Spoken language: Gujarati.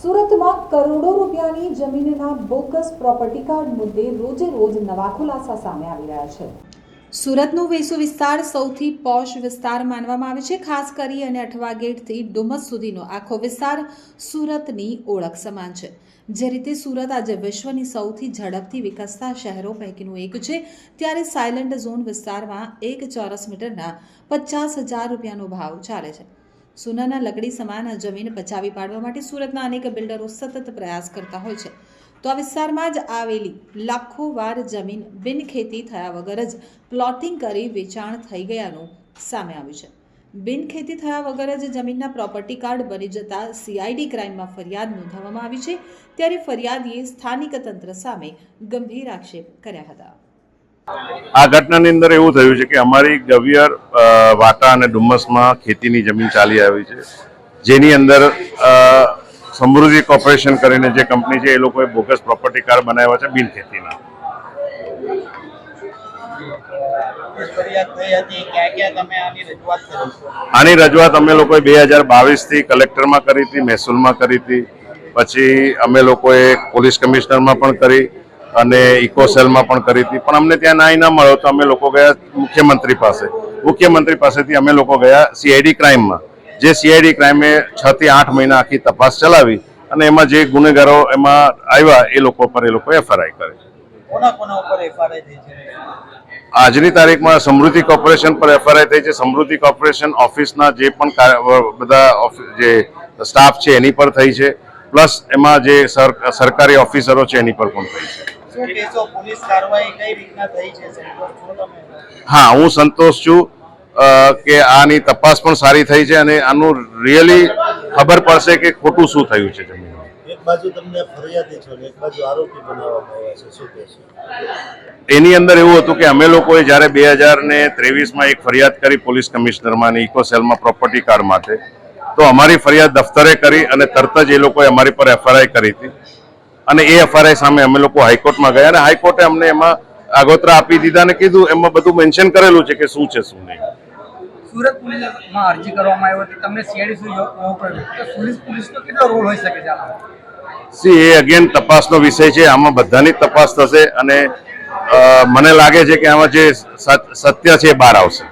સુરતમાં કરોડો રૂપિયાની જમીનના બોગસ પ્રોપર્ટી કાર્ડ મુદ્દે રોજે રોજ નવા ખુલાસા સામે આવી રહ્યા છે. સુરતનો વેસુ વિસ્તાર સૌથી પોશ વિસ્તાર માનવામાં આવે છે. ખાસ કરી અને અઠવા ગેટથી ડુમસ સુધીનો આખો વિસ્તાર સુરતની ઓળખ સમાન છે. જે રીતે સુરત આજે વિશ્વની સૌથી ઝડપથી વિકસતા શહેરો પૈકીનું એક છે. ત્યારે સાયલન્ટ ઝોન વિસ્તારમાં એક ચોરસ મીટરના પચાસ હજાર રૂપિયાનો ભાવ ચાલે છે. સોનાના લકડી સમાન જમીન બચાવી પાડવા માટે સુરતના અનેક બિલ્ડરો સતત પ્રયાસ કરતા હોય છે. તો આ વિસ્તારમાં જ આવેલી લાખો વાર જમીન બિનખેતી થયા વગર જ પ્લોટિંગ કરી વેચાણ થઈ ગયાનું સામે આવ્યું છે. બિનખેતી થયા વગર જ જમીનના પ્રોપર્ટી કાર્ડ બની જતા સીઆઈડી ક્રાઇમમાં ફરિયાદ નોંધાવવામાં આવી છે. ત્યારે ફરિયાદીએ સ્થાનિક તંત્ર સામે ગંભીર આક્ષેપ કર્યા હતા. આ ઘટનાની અંદર એવું થયું છે કે અમારી ગવિયર વાટા અને ડુમ્મસમાં ખેતીની જમીન ચાલી આવી છે. જેની અંદર સમૃદ્ધિ કોર્પોરેશન કરીને જે કંપની છે એ લોકોએ બોગસ પ્રોપર્ટી કાર્ડ બનાવ્યા છે બિન ખેતીના. આની રજૂઆત અમે લોકોએ બે હજાર બાવીસથી કલેક્ટરમાં કરી હતી, મહેસૂલમાં કરી હતી. પછી અમે લોકોએ પોલીસ કમિશનરમાં પણ કરી. અને ઇકોસેલમાં પણ કરી હતી. પણ અમને ત્યાં નાય ના મળ્યો તો અમે લોકો ગયા મુખ્યમંત્રી પાસે. મુખ્યમંત્રી પાસેથી અમે લોકો ગયા સીઆઈડી ક્રાઇમમાં જે સીઆઈડી ક્રાઇમે છ થી આઠ મહિના આખી તપાસ ચલાવી અને એમાં જે ગુનેગારો એમાં આવ્યા એ લોકો પર એ લોકો એફઆરઆઈ કરી આજની તારીખમાં સમૃદ્ધિ કોર્પોરેશન પર એફઆરઆઈ થઈ છે. સમૃદ્ધિ કોર્પોરેશન ઓફિસના જે પણ બધા જે સ્ટાફ છે એની પર થઈ છે. પ્લસ એમાં જે સરકારી ઓફિસરો છે એની પર પણ થઈ છે. શું કહેશો પોલીસ કાર્યવાહી કઈ રીતના થઈ છે? સંતોષ છો તમે? હા હું સંતોષ છું કે આની તપાસ પણ સારી થઈ છે અને આનું રિયલી ખબર પડશે કે ખોટું શું થયું છે જમીન એક બાજુ તમને ફરિયાદી છો એક બાજુ આરોપી બનાવવામાં આવ્યા છે. શું કહેશો? એની અંદર એવું હતું કે અમે લોકોએ જ્યારે બે હજાર ને ત્રેવીસમાં એક ફરિયાદ કરી પોલીસ કમિશનરમાં અને ઇકોસેલમાં પ્રોપર્ટી કાર્ડ માટે તો અમારી ફરિયાદ દફતરે કરી અને તરત જ એ લોકોએ અમારી પર એફઆરઆઈ કરી હતી. અને એ એફઆરઆઈ સામે અમે લોકો હાઈકોર્ટમાં ગયા અને હાઈકોર્ટે અમને એમાં આગોતરા આપી દીધા અને કીધું એમાં બધું મેન્શન કરેલું છે કે શું છે શું નહીં. સુરત પોલીસમાં અરજી કરવામાં આવી હતી. તમને સીઆઈડી સુધી જવું પડ્યું તો સુરત પોલીસનો કેટલો રોલ હોઈ શકે છે સી એ અગેન તપાસનો વિષય છે. આમાં બધાની તપાસ થશે અને મને લાગે છે કે આમાં જે સત્ય છે એ બહાર આવશે.